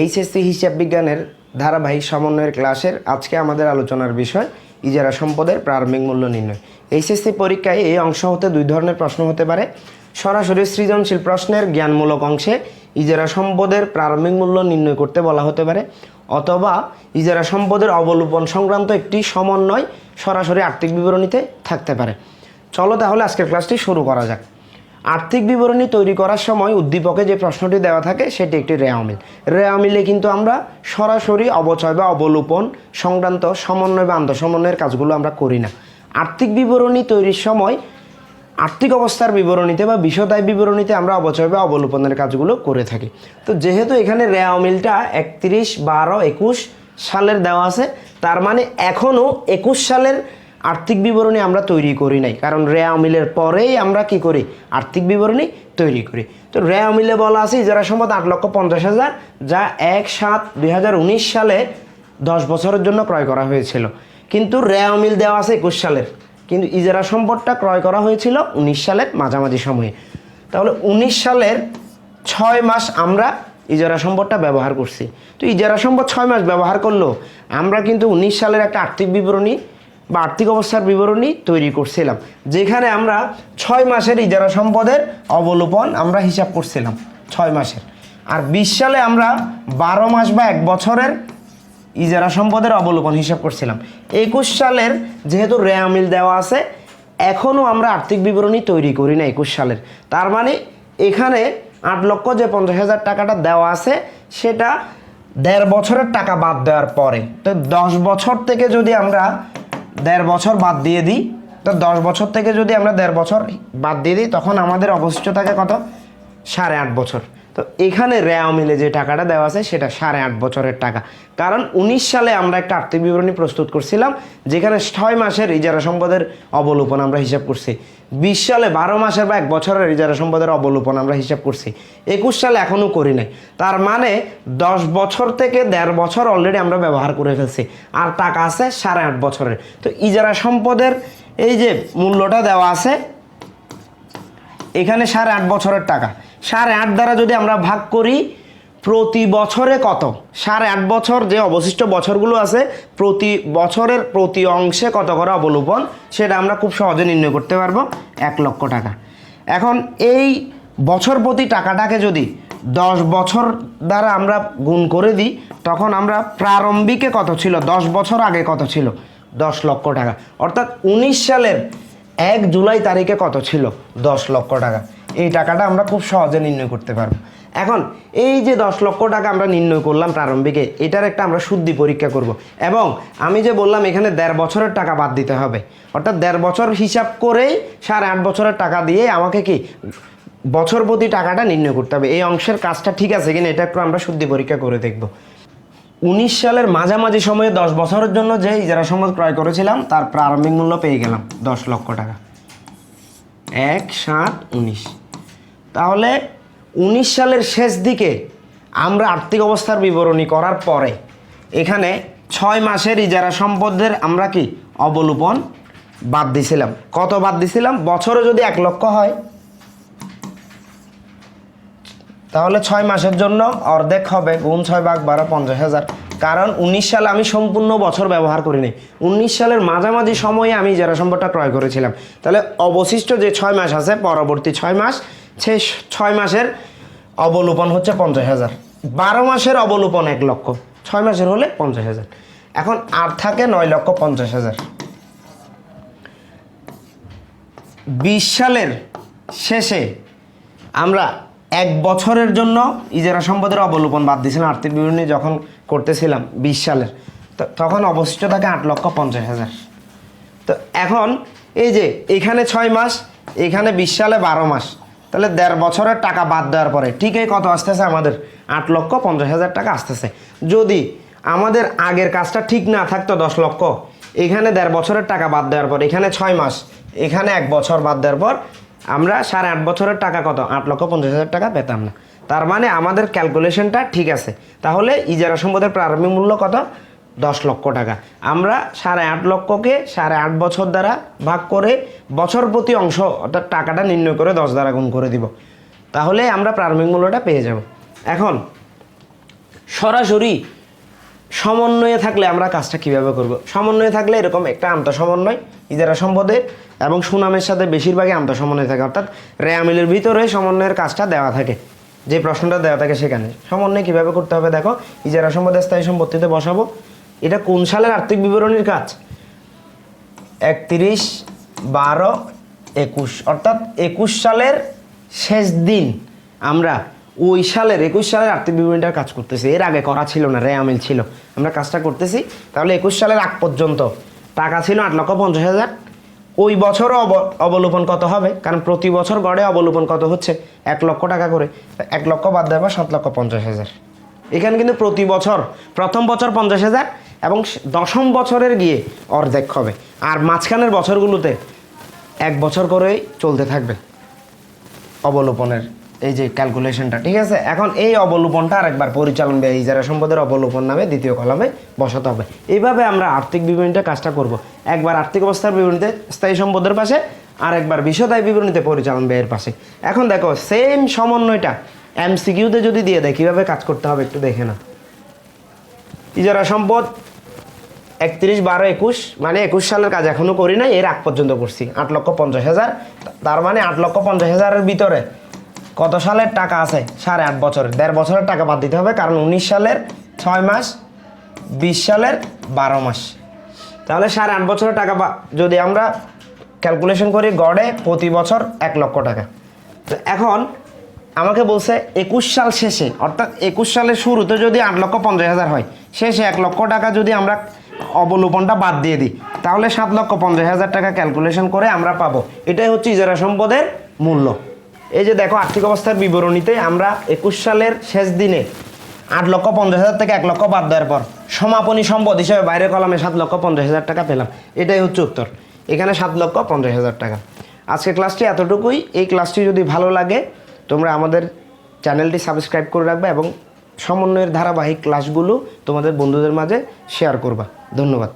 HSC হিসাব বিজ্ঞানের ধারাবাহিক সমন্বয়ের ক্লাসের আজকে আমাদের আলোচনার বিষয়, ইজারা সম্পদের প্রারম্ভিক মূল্য নির্ণয়। এইচএসসি পরীক্ষায় এই অংশ হতে দুই ধরনের প্রশ্ন হতে পারে। সরাসরি সৃজনশীল প্রশ্নের জ্ঞানমূলক অংশে ইজারা সম্পদের প্রারম্ভিক মূল্য নির্ণয় করতে বলা হতে পারে, অথবা ইজারা সম্পদের অবলোপন সংক্রান্ত একটি সমন্বয় সরাসরি আর্থিক বিবরণীতে থাকতে পারে। চলো তাহলে আজকের ক্লাসটি শুরু করা যাক। আর্থিক বিবরণী তৈরি করার সময় উদ্দীপকে যে প্রশ্নটি দেওয়া থাকে, সেটি একটি রেয়ামিল রেয়ামিলে কিন্তু আমরা সরাসরি অবচয় বা অবলোপন, সংক্রান্ত সমন্বয় বা আন্তঃসমন্বয়ের কাজগুলো আমরা করি না। আর্থিক বিবরণী তৈরির সময় আর্থিক অবস্থার বিবরণীতে বা বিষদায় বিবরণীতে আমরা অবচয় বা অবলোপনের কাজগুলো করে থাকি। তো যেহেতু এখানে রেয়া মিলটা একত্রিশ বারো একুশ সালের দেওয়া আছে, তার মানে এখনও একুশ সালের আর্থিক বিবরণী আমরা তৈরি করি নাই। কারণ রেয়া মিলের পরেই আমরা কি করি? আর্থিক বিবরণী তৈরি করি। তো রে মিলে বলা আছে, ইজারা সম্পদ আট লক্ষ পঞ্চাশ হাজার, যা এক সাত দুই সালে দশ বছরের জন্য ক্রয় করা হয়েছিল। কিন্তু রে মিল দেওয়া আছে একুশ সালের। কিন্তু ইজারা সম্পদটা ক্রয় করা হয়েছিল উনিশ সালের মাঝামাঝি সময়ে। তাহলে উনিশ সালের ছয় মাস আমরা ইজারা সম্পদটা ব্যবহার করছি। তো ইজারা সম্পদ ছয় মাস ব্যবহার করল। আমরা কিন্তু উনিশ সালের একটা আর্থিক বিবরণী বা আর্থিক অবস্থার বিবরণী তৈরি করছিলাম। যেখানে আমরা ছয় মাসের ইজারা সম্পদের অবলোপন আমরা হিসাব করছিলাম, ছয় মাসের। আর বিশ সালে আমরা বারো মাস বা এক বছরের ইজারা সম্পদের অবলোকন হিসাব করছিলাম, একুশ সালের যেহেতু রেয়ামিল দেওয়া আছে, এখনও আমরা আর্থিক বিবরণী তৈরি করি না একুশ সালের। তার মানে এখানে আট লক্ষ যে পঞ্চাশ হাজার টাকাটা দেওয়া আছে, সেটা দেড় বছরের টাকা বাদ দেওয়ার পরে। তো দশ বছর থেকে যদি আমরা দেড় বছর বাদ দিয়ে দিই। তো দশ বছর থেকে যদি আমরা দেড় বছর বাদ দিয়ে দিই, তখন আমাদের অবশিষ্ট থাকে কত? সাড়ে আট বছর। তো এখানে রেয়া মিলে যে টাকাটা দেওয়া আছে, সেটা সাড়ে আট বছরের টাকা। কারণ উনিশ সালে আমরা একটা আর্থিক বিবরণী প্রস্তুত করছিলাম, যেখানে ছয় মাসের ইজারা সম্পদের অবলোপন আমরা হিসাব করছি। বিশ সালে বারো মাসের বা এক বছরের ইজারা সম্পদের অবলোপন আমরা হিসাব করছি। একুশ সালে এখনও করি নাই। তার মানে দশ বছর থেকে দেড় বছর অলরেডি আমরা ব্যবহার করে ফেলছি। আর টাকা আছে সাড়ে আট বছরের। তো ইজারা সম্পদের এই যে মূল্যটা দেওয়া আছে, এখানে সাড়ে আট বছরের টাকা। সাড়ে আট দ্বারা যদি আমরা ভাগ করি, প্রতি বছরে কত? সাড়ে আট বছর যে অবশিষ্ট বছরগুলো আছে, প্রতি বছরের প্রতি অংশে কত করে অবলোপন? সেটা আমরা খুব সহজে নির্ণয় করতে পারব। এক লক্ষ টাকা। এখন এই বছর প্রতি টাকাটাকে যদি দশ বছর দ্বারা আমরা গুণ করে দিই, তখন আমরা প্রারম্ভিকে কত ছিল? দশ বছর আগে কত ছিল? দশ লক্ষ টাকা। অর্থাৎ উনিশ সালের এক জুলাই তারিখে কত ছিল? দশ লক্ষ টাকা। এই টাকাটা আমরা খুব সহজে নির্ণয় করতে পারব। এখন এই যে দশ লক্ষ টাকা আমরা নির্ণয় করলাম প্রারম্ভিকে, এটার একটা আমরা শুদ্ধি পরীক্ষা করব। এবং আমি যে বললাম এখানে দেড় বছরের টাকা বাদ দিতে হবে। অর্থাৎ দেড় বছর হিসাব করেই সাড়ে আট বছরের টাকা দিয়ে আমাকে কি বছর প্রতি টাকাটা নির্ণয় করতে হবে। এই অংশের কাজটা ঠিক আছে কিনা এটা একটু আমরা শুদ্ধি পরীক্ষা করে দেখব। উনিশ সালের মাঝামাঝি সময়ে দশ বছরের জন্য যে ইজারা সম্পদ ক্রয় করেছিলাম, তার প্রারম্ভিক মূল্য পেয়ে গেলাম দশ লক্ষ টাকা। এক সাত উনিশ। তাহলে উনিশ সালের শেষ দিকে আমরা আর্থিক অবস্থার বিবরণী করার পরে এখানে ছয় মাসের ইজারা সম্পদের আমরা কি অবলোপন বাদ দিছিলাম। কত বাদ দিছিলাম? বছরে যদি এক লক্ষ হয়। তাহলে ছয় মাসের জন্য অর্ধেক হবে, গুণ ছয় ভাগ বারো, পঞ্চাশ হাজার। কারণ উনিশ সালে আমি সম্পূর্ণ বছর ব্যবহার করিনি। উনিশ সালের মাঝামাঝি সময়ে আমি যারা সম্পদটা ক্রয় করেছিলাম। তাহলে অবশিষ্ট যে ছয় মাস আছে, পরবর্তী ছয় মাস সেই ছয় মাসের অবলোপন হচ্ছে পঞ্চাশ হাজার। বারো মাসের অবলোপন এক লক্ষ, ছয় মাসের হলে পঞ্চাশ হাজার। এখন আর থাকে নয় লক্ষ পঞ্চাশ হাজার। বিশ সালের শেষে আমরা এক বছরের জন্য ইজারা সম্পদের অবলোপন বাদ দিয়েছিলাম, আর্থিক বিবরণী যখন করতেছিলাম বিশ সালের। তখন অবশিষ্ট থাকে আট লক্ষ পঞ্চাশ হাজার। তো এখন এই যে এখানে ছয় মাস, এখানে বিশ সালে বারো মাস তাহলে দেড় বছরের টাকা বাদ দেওয়ার পরে ঠিকই কত আসতেছে? আমাদের আট লক্ষ পঞ্চাশ হাজার টাকা আসতেছে। যদি আমাদের আগের কাজটা ঠিক না থাকতো দশ লক্ষ, এখানে দেড় বছরের টাকা বাদ দেওয়ার পর, এখানে ছয় মাস, এখানে এক বছর বাদ দেওয়ার পর, আমরা সাড়ে আট বছরের টাকা কত? আট লক্ষ পঞ্চাশ হাজার টাকা পেতাম না। তার মানে আমাদের ক্যালকুলেশনটা ঠিক আছে। তাহলে ইজারা সম্পদের প্রারম্ভিক মূল্য কত? দশ লক্ষ টাকা। আমরা সাড়ে আট লক্ষকে সাড়ে আট বছর দ্বারা ভাগ করে বছর প্রতি অংশ অর্থাৎ টাকাটা নির্ণয় করে দশ দ্বারা গুণ করে দিব। তাহলে আমরা প্রারম্ভিক মূল্যটা পেয়ে যাব। এখন সরাসরি সমন্বয়ে থাকলে আমরা কাজটা কীভাবে করব? সমন্বয়ে থাকলে এরকম একটা আন্তঃসমন্বয়, ইজারা সম্পদে এবং সুনামের সাথে বেশিরভাগই আন্তঃসমন্বয় থাকে। অর্থাৎ রেয়ামিলের ভিতরে সমন্বয়ের কাজটা দেওয়া থাকে। যে প্রশ্নটা দেওয়া থাকে সেখানে। সমন্বয় কীভাবে করতে হবে দেখো, ইজারা সম্পদে স্থায়ী সম্পত্তিতে বসাবো। এটা কোন সালের আর্থিক বিবরণীর কাজ? একত্রিশ, বারো, একুশ। অর্থাৎ একুশ সালের শেষ দিন আমরা ওই সালের, একুশ সালের আর্থিক বিবরণীটার কাজ করতেছি। এর আগে করা ছিল না, রে আমিল ছিল। আমরা কাজটা করতেছি। তাহলে একুশ সালের আগ পর্যন্ত টাকা ছিল আট লক্ষ পঞ্চাশ হাজার। ওই বছরও অব- অবলোপন কত হবে? কারণ প্রতি বছর গড়ে অবলোপন কত হচ্ছে? এক লক্ষ টাকা করে। এক লক্ষ বাদ দেওয়া সাত লক্ষ পঞ্চাশ হাজার। এখানে কিন্তু প্রতি বছর, প্রথম বছর পঞ্চাশ হাজার এবং দশম বছরের গিয়ে অর্ধেক হবে। আর মাঝখানের বছরগুলোতে এক বছর করেই চলতে থাকবে। অবলোপনের এই যে ক্যালকুলেশনটা ঠিক আছে? এখন এই অবলোপনটা আরেকবার পরিচালন ব্যয় ইজারা সম্পদের অবলোপন নামে দ্বিতীয় কলামে বসাতে হবে। এইভাবে আমরা আর্থিক বিবরণীটা কাজটা করব। একবার আর্থিক অবস্থার বিবরণীতে, স্থায়ী সম্পদের পাশে আর একবার বিশদায় বিবরণীতে পরিচালন ব্যয়ের পাশে। এখন দেখো সেম সমন্বয়টা এমসিকিউতে যদি দিয়ে দেয়, কীভাবে কাজ করতে হবে একটু দেখে না ইজারা সম্পদ একত্রিশ, বারো, একুশ মানে একুশ সালের কাজ এখনও করি নাই এর আগ পর্যন্ত করছি। আট লক্ষ পঞ্চাশ হাজার, তার মানে আট লক্ষ পঞ্চাশ হাজারের ভিতরে কত সালের টাকা আছে? সাড়ে আট বছরের। দেড় বছরের টাকা বাদ দিতে হবে, কারণ উনিশ সালের ছয় মাস, বিশ সালের বারো মাস। তাহলে সাড়ে আট বছরের টাকা যদি আমরা ক্যালকুলেশন করি, গড়ে প্রতি বছর এক লক্ষ টাকা। তো এখন আমাকে বলছে একুশ সাল শেষে, অর্থাৎ একুশ সালের শুরুতে যদি আট লক্ষ পঞ্চাশ হাজার হয়, শেষে এক লক্ষ টাকা যদি আমরা অবলোপনটা বাদ দিয়ে দিই, তাহলে সাত লক্ষ পঞ্চাশ হাজার টাকা ক্যালকুলেশন করে আমরা পাবো। এটাই হচ্ছে ইজারা সম্পদের মূল্য। এই যে দেখো আর্থিক অবস্থার বিবরণীতে আমরা একুশ সালের শেষ দিনে আট লক্ষ পঞ্চাশ হাজার থেকে এক লক্ষ বাদ দেওয়ার পর সমাপনী সম্পদ হিসেবে বাইরের কলামে সাত লক্ষ পঞ্চাশ হাজার টাকা পেলাম। এটাই হচ্ছে উত্তর। এখানে সাত লক্ষ পঞ্চাশ হাজার টাকা। আজকে ক্লাসটি এতটুকুই। এই ক্লাসটি যদি ভালো লাগে তোমরা আমাদের চ্যানেলটি সাবস্ক্রাইব করে রাখবে এবং সমন্বয়ের ধারাবাহিক ক্লাসগুলো তোমাদের বন্ধুদের মাঝে শেয়ার করবা। ধন্যবাদ।